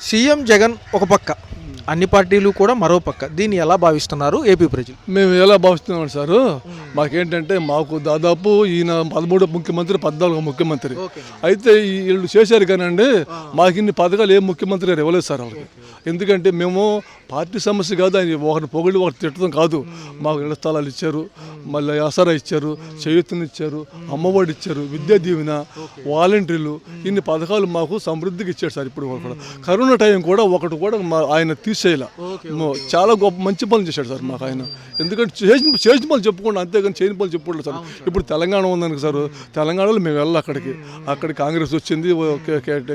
CM Jagan ఒక పక్క. అన్ని పార్టీలు కూడా మరో పక్క. దీన్ని ఎలా భావిస్తున్నారు ఏపీ ప్రజలు? మేము ఎలా భావిస్తున్నాం సారు? మాకేంటంటే మాకు దాదాపు ఈయన పదమూడు ముఖ్యమంత్రి పద్నాలుగు ముఖ్యమంత్రి. అయితే ఈ వీళ్ళు చేశారు కానండి మాకు ఇన్ని పథకాలు ఏ ముఖ్యమంత్రి గారు ఇవ్వలేదు సార్ వాళ్ళకి. ఎందుకంటే మేము పార్టీ సమస్య కాదు ఆయన ఒకరిని పొగిడి ఒకటి తిట్టడం కాదు. మాకు ఇళ్ళ స్థలాలు ఇచ్చారు మళ్ళీ ఆసరా ఇచ్చారు చేయూతను ఇచ్చారు అమ్మఒడి ఇచ్చారు విద్యా దీవెన వాలంటీర్లు ఇన్ని పథకాలు మాకు సమృద్ధికి ఇచ్చాడు సార్ ఇప్పుడు కూడా. కరోనా టైం కూడా ఒకటి కూడా మా తీసేయాల చాలా గొప్ప మంచి పనులు చేశాడు సార్ మాకు ఆయన. ఎందుకంటే చేసిన చేసిన పనులు చెప్పుకోండి అంతేగాని చేయని పనులు చెప్పుకోండి సార్. ఇప్పుడు తెలంగాణ ఉందని సార్ తెలంగాణలో మేము వెళ్ళాలి అక్కడికి. అక్కడ కాంగ్రెస్ వచ్చింది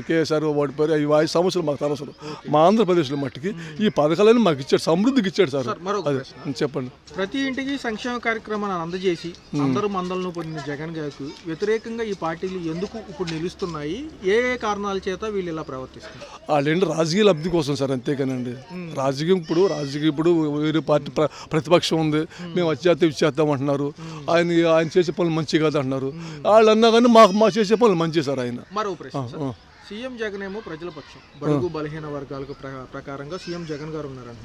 కేసీఆర్ ఓడిపోయారు ఈ వాయి సమస్యలు మాకు సమస్యలు మా ఆంధ్రప్రదేశ్లో మట్టికి ఈ పథకాలను మాకు ఇచ్చాడు సమృద్ధికి ఇచ్చాడు సార్. అదే చెప్పండి. ప్రతి ఇంటికి సంక్షేమ కార్యక్రమాన్ని అందజేసి అందరూ మందలను పొందిన జగన్ గారికి వ్యతిరేకంగా ఈ పార్టీలు ఎందుకు ఇప్పుడు నిలుస్తున్నాయి? ఏ ఏ కారణాల చేత వీళ్ళు ఇలా ప్రవర్తిస్తున్నారు? వాళ్ళేంటి రాజకీయ లబ్ధి కోసం సార్ అంతేకానండి. రాజకీయం ఇప్పుడు రాజకీయం ఇప్పుడు వేరే పార్టీ ప్ర- ప్రతిపక్షం ఉంది. మేము వచ్చేస్తే ఇచ్చేస్తాం అంటున్నారు. ఆయన ఆయన చేసే పనులు మంచి కాదు అంటున్నారు వాళ్ళు అన్నా కానీ మాకు మా చేసే పనులు మంచి సార్ ఆయన. సీఎం జగన్ ఏమో ప్రజల పక్షం. బడుగు బలహీన వర్గాలకు ప్ర- ప్రకారంగా సీఎం జగన్ గారు ఉన్నారంట.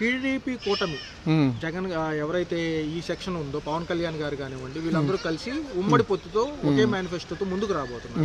టీడీపీ కూటమి జగన్ ఎవరైతే ఈ సెక్షన్ ఉందో పవన్ కళ్యాణ్ గారు కానివ్వండి వీళ్ళందరూ కలిసి ఉమ్మడి పొత్తుతో ఒకే మేనిఫెస్టోతో ముందుకు రాబోతున్నారు.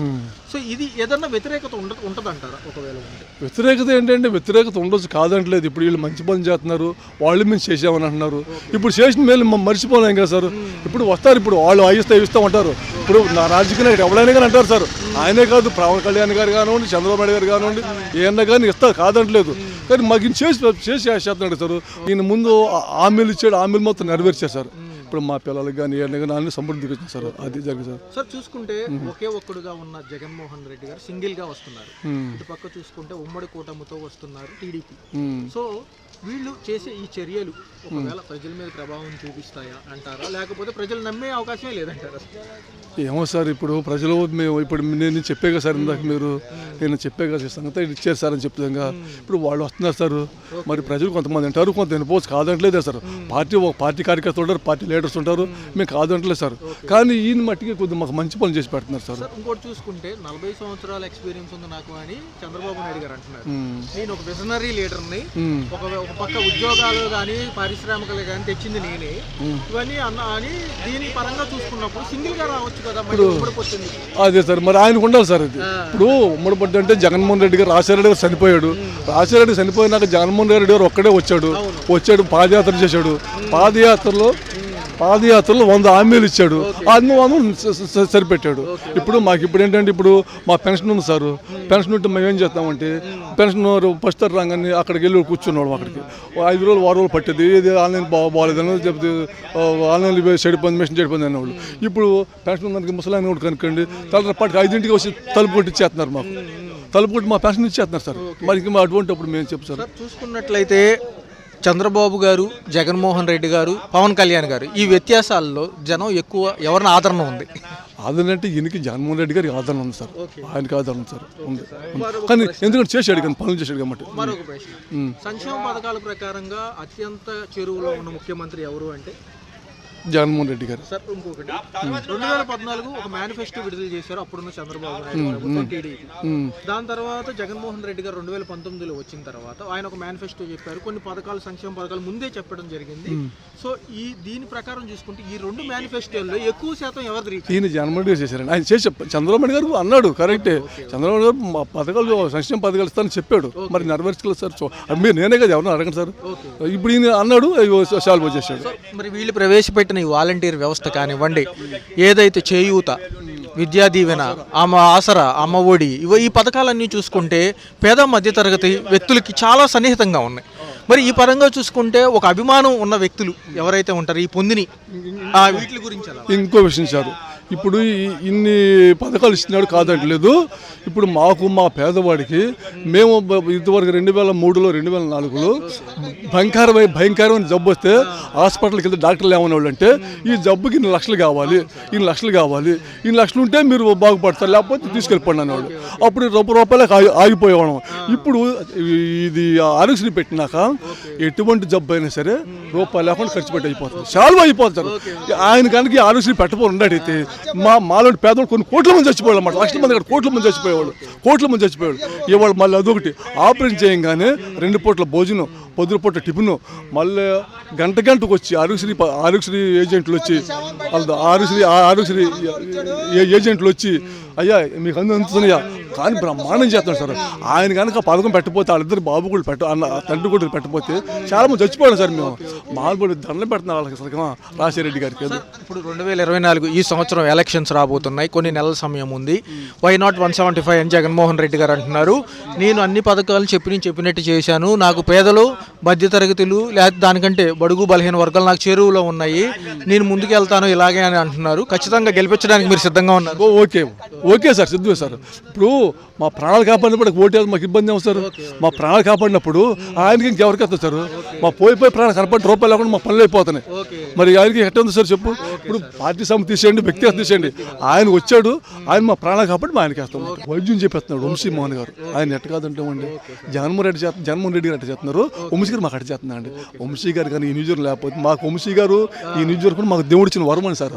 సో ఇది ఏదన్నా వ్యతిరేకత ఉండ ఉంటదంటారా ఒకవేళ వ్యతిరేకత ఏంటంటే వ్యతిరేకత ఉండొచ్చు కాదంటలేదు. ఇప్పుడు వీళ్ళు మంచి పని చేస్తున్నారు వాళ్ళు మేము చేసామని అంటున్నారు. ఇప్పుడు చేసిన మేలు మర్చిపోలేం కదా సార్. ఇప్పుడు వస్తారు ఇప్పుడు వాళ్ళు ఆగిస్తే ఇస్తూ ఉంటారు. ఇప్పుడు నా రాజకీయ నాయకుడు ఎవరైనా కానీ అంటారు సార్. ఆయనే కాదు పవన్ కళ్యాణ్ గారు కానివ్వండి చంద్రబాబు నాయుడు గారు కానివ్వండి ఏమన్నా కానీ ఇస్తారు కాదంటలేదు. కానీ మాకు చేసి చేసి చేస్తున్నాడు సార్. ఈయన ముందు ఆ- హామీలు ఇచ్చాడు హామీలు మొత్తం నెరవేర్చారు సార్. ఇప్పుడు మా పిల్లలకి కానీ ఏమన్నా కానీ అన్ని సమృద్ధికి వచ్చింది సార్. అది జరిగింది సార్. సార్ చూసుకుంటే ఒకే ఒక్కడుగా ఉన్న జగన్మోహన్ రెడ్డి గారు సింగిల్గా వస్తున్నారు. ఇటు పక్క చూసుకుంటే ఉమ్మడి కూటమితో వస్తున్నారు టీడీపీ. సో వీళ్ళు చేసే ఈ చర్యలు ఒకవేళ ప్రజల మీద ప్రభావం చూపిస్తాయా అంటారా? లేకపోతే ప్రజలు నమ్మే అవకాశమే లేదంటారా ఏమో సార్ ఇప్పుడు ప్రజలు మేము ఇప్పుడు నేను చెప్పే కదా సార్ ఇందాక మీరు నేను చెప్పే కదా ఈ సంగతి ఇది ఇచ్చారు సార్ అని చెప్తాగా ఇప్పుడు వాళ్ళు వస్తున్నారు సార్. మరి ప్రజలు కొంతమంది అంటారు కొంత వినిపోవచ్చు కాదంటలేదు సార్. పార్టీ ఒక పార్టీ కార్యకర్తలు ఉంటారు పార్టీ లీడర్స్ ఉంటారు. మేము కాదంటలేదు సార్. కానీ ఈయన మట్టికి కొద్దిగా మాకు మంచి పనులు చేసి పెడుతున్నారు సార్. ఇంకోటి చూసుకుంటే నలభై సంవత్సరాల ఎక్స్పీరియన్స్ ఉంది నాకు అని చంద్రబాబు నాయుడు గారు అంటున్నారు. నేను ఒక విజనరీ లీడర్ని ఒక ఒక పక్క ఉద్యోగాలు కానీ పారిశ్రామికలు కానీ తెచ్చింది నేనే. ఇవన్నీ అన్న అని దీని పరంగా చూసుకున్నప్పుడు సింగిల్గా రావచ్చు కదా పొత్తుంది అదే సార్ మరి ఆయనకు ఉండాలి సార్ అది. ఇప్పుడు ఉమ్మడి పడ్డ అంటే జగన్మోహన్ రెడ్డి గారు రాజశేఖర రెడ్డి గారు చనిపోయాడు. రాజశేఖర రెడ్డి చనిపోయినాక జగన్మోహన్ రెడ్డి గారు ఒక్కడే వచ్చాడు. వచ్చాడు పాదయాత్ర చేశాడు. పాదయాత్రలో పాదయాత్రలో వంద హామీలు ఇచ్చాడు. అన్ని వంద సరిపెట్టాడు. ఇప్పుడు మాకు ఇప్పుడు ఏంటంటే ఇప్పుడు మా పెన్షన్ ఉంది సార్. పెన్షన్ ఉంటే మేము ఏం చేస్తామంటే పెన్షన్ ఫస్ట్ రాగానే అక్కడికి వెళ్ళి కూర్చున్నాడు అక్కడికి. ఐదు రోజులు వారం రోజులు పట్టేది ఇది ఆన్లైన్ బాగాలేదని చెప్తే ఆన్లైన్ చెడిపోయింది మెషిన్ చెడిపోయింది అనేవాళ్ళు. ఇప్పుడు పెన్షన్ ఉందానికి ముసలాయన కూడా కనుక్కోండి. తల పాటికి ఐదింటికి వచ్చి తలుపు కొట్టి ఇచ్చేస్తున్నారు మాకు. తలుపు కొట్టి మా పెన్షన్ ఇచ్చేస్తున్నారు సార్. మరి ఇంకా అటువంటి అప్పుడు మేము సార్ చూసుకున్నట్లయితే చంద్రబాబు గారు జగన్మోహన్ రెడ్డి గారు పవన్ కళ్యాణ్ గారు ఈ వ్యత్యాసాల్లో జనం ఎక్కువ ఎవరిని ఆదరణ ఉంది? ఆదరణ అంటే ఈయనకి జగన్మోహన్ రెడ్డి గారికి ఆదరణ ఉంది సార్. ఆయనకి ఆదరణ ఉంది సార్. ఉంది. కానీ ఎందుకంటే చేశాడు కానీ పనులు చేశాడు కాబట్టి మరొక ప్రశ్న. సంక్షేమ పథకాల ప్రకారంగా అత్యంత చెరువులో ఉన్న ముఖ్యమంత్రి ఎవరు అంటే? జగన్మోహన్ రెడ్డి గారు. సార్ ఇంకొకటి. రెండు వేల పద్నాలుగు ఒక మేనిఫెస్టో విడుదల చేశారు. అప్పుడున్న చంద్రబాబు నాయుడు ప్రభుత్వం టీడీపీ. దాని తర్వాత జగన్మోహన్ రెడ్డి గారు రెండు వేల పంతొమ్మిదిలో వచ్చిన తర్వాత ఆయన ఒక మేనిఫెస్టో చెప్పారు. కొన్ని పథకాలు సంక్షేమ పథకాలు ముందే చెప్పడం జరిగింది. సో ఈ దీని ప్రకారం చూసుకుంటే ఈ రెండు మేనిఫెస్టోల్లో ఎక్కువ శాతం ఎవరిది ఈయన జగన్మోహన్ రెడ్డి గారు చేశారండి. ఆయన చేసి చంద్రబాబు గారు అన్నాడు కరెక్టే చంద్రబాబు గారు మా పథకాలు సంక్షేమ పథకాలు ఇస్తానని చెప్పాడు. మరి నెరవేర్చుకోలేదు సార్? చూ- మీరు నేనే కదా ఎవరన్నా అడగండి సార్? ఇప్పుడు ఈయన అన్నాడు సాల్వ్ చేశాడు. మరి వీళ్ళు ప్రవేశపెట్టిన ఈ వాలంటీర్ వ్యవస్థ కానివ్వండి ఏదైతే చేయూత విద్యా దీవెన అమ్మ ఆసరా అమ్మ ఒడి ఇవ ఈ పథకాలన్నీ చూసుకుంటే పేద మధ్యతరగతి వ్యక్తులకి చాలా సన్నిహితంగా ఉన్నాయి. మరి ఈ పరంగా చూసుకుంటే ఒక అభిమానం ఉన్న వ్యక్తులు ఎవరైతే ఉంటారో ఈ పొందిని ఆ వీటి గురించి ఇంకో విషయం సార్ ఇప్పుడు ఈ- ఇన్ని పథకాలు ఇస్తున్నాడు కాదట్లేదు. ఇప్పుడు మాకు మా పేదవాడికి మేము ఇదివరకు రెండు వేల మూడులో రెండు వేల నాలుగులో భయంకరమైన భయంకరమైన జబ్బు వస్తే హాస్పిటల్కి వెళ్తే డాక్టర్లు ఏమనే వాళ్ళు అంటే ఈ జబ్బుకి ఇన్ని లక్షలు కావాలి ఇన్ని లక్షలు కావాలి ఇన్ని లక్షలు ఉంటే మీరు బాగుపడతారు లేకపోతే తీసుకెళ్ళిపోండి అనేవాడు అప్పుడు రూపాయి రూపాయలకు ఆగి ఆగిపోయేవాళ్ళం. ఇప్పుడు ఇది ఆరోగ్యశ్రీ పెట్టినాక ఎటువంటి జబ్బు అయినా సరే రూపాయలు లేకుండా ఖర్చు పెట్టి అయిపోతుంది. చాలా అయిపోతారు ఆయన కనుక ఈ ఆరోగ్యశ్రీ పెట్టబోరు ఉండడైతే మా మాలోని పేదవాళ్ళు కొన్ని కోట్ల మంది చచ్చిపోయాడు అన్నమాట. లక్షల మంది కాదు, కోట్ల మంది చచ్చిపోయేవాళ్ళు. కోట్ల మంది చచ్చిపోయాడు ఇవాళ మళ్ళీ అదొకటి. ఆపరేషన్ చేయంగానే రెండు పూట్ల భోజనం పొద్దున పూట టిఫిన్ మళ్ళీ గంట గంటకు వచ్చి ఆరోగ్యశ్రీ ఆరోగ్యశ్రీ ఏజెంట్లు వచ్చి వాళ్ళ ఆరోగ్యశ్రీ ఆరోగ్యశ్రీ ఏ- ఏజెంట్లు వచ్చి అయ్యా మీకు అందు అందుతున్నాయా కానీ బ్రహ్మాండం చేస్తున్నాడు సార్. ఆయన కనుక పథకం పెట్టకపోతే వాళ్ళిద్దరు బాబు కూడా పెట్ట అన్న తండ్రి కూడా పెట్టకపోతే చాలా మంది చచ్చిపోయాడు సార్ మేము. మామూలు దండం పెడుతున్నాం వాళ్ళకి అసలు రాజశేఖర గారికి. ఇప్పుడు రెండు వేల ఇరవై నాలుగు ఈ సంవత్సరం ఎలక్షన్స్ రాబోతున్నాయి. కొన్ని నెలల సమయం ఉంది. Why not one seventy five అని జగన్మోహన్ రెడ్డి గారు అంటున్నారు. నేను అన్ని పథకాలు చెప్పి చెప్పినట్టు చేశాను. నాకు పేదలు మధ్యతరగతులు లేకపోతే దానికంటే బడుగు బలహీన వర్గాలు నాకు చేరువలో ఉన్నాయి. నేను ముందుకు వెళ్తాను ఇలాగే అని అంటున్నారు. ఖచ్చితంగా గెలిపించడానికి మీరు సిద్ధంగా ఉన్నారు. ఓకే. ఓకే సార్ సిద్ధమే సార్. ఇప్పుడు మా ప్రాణాలు కాపాడినప్పుడు ఓటే మాకు ఇబ్బంది ఏమో సార్? మా ప్రాణాలు కాపాడినప్పుడు ఆయనకి ఇంకెవరికి వస్తుంది సార్? మా పోయి పోయి ప్రాణాలు కనపడి రూపాయలు లేకుండా మా పనులు అయిపోతున్నాయి. మరి ఆయనకి ఎట్ట ఉంది సార్ చెప్పు? ఇప్పుడు పార్టీ సమితి తీసేయండి వ్యక్తిగత తీసేయండి. ఆయన వచ్చాడు ఆయన మా ప్రాణాలు కాపాడి మా ఆయనకి వేస్తాం వైద్యం చెప్పేస్తున్నాడు వంశీ మోహన్ గారు ఆయన ఎట్ట కాదంటామండి జగన్మోహన్ రెడ్డి చేస్తున్నారు జగన్మోహన్ రెడ్డి గారు ఎట్ట చేస్తున్నారు? వంశీ గారు మాకు అట్ట చేస్తున్నాడు వంశీ గారు కానీ ఈ నియోజకవర్గం లేకపోతే మాకు వంశీ గారు ఈ నియోజకవర్గం మాకు దేవుడిచ్చిన వరం అని సార్.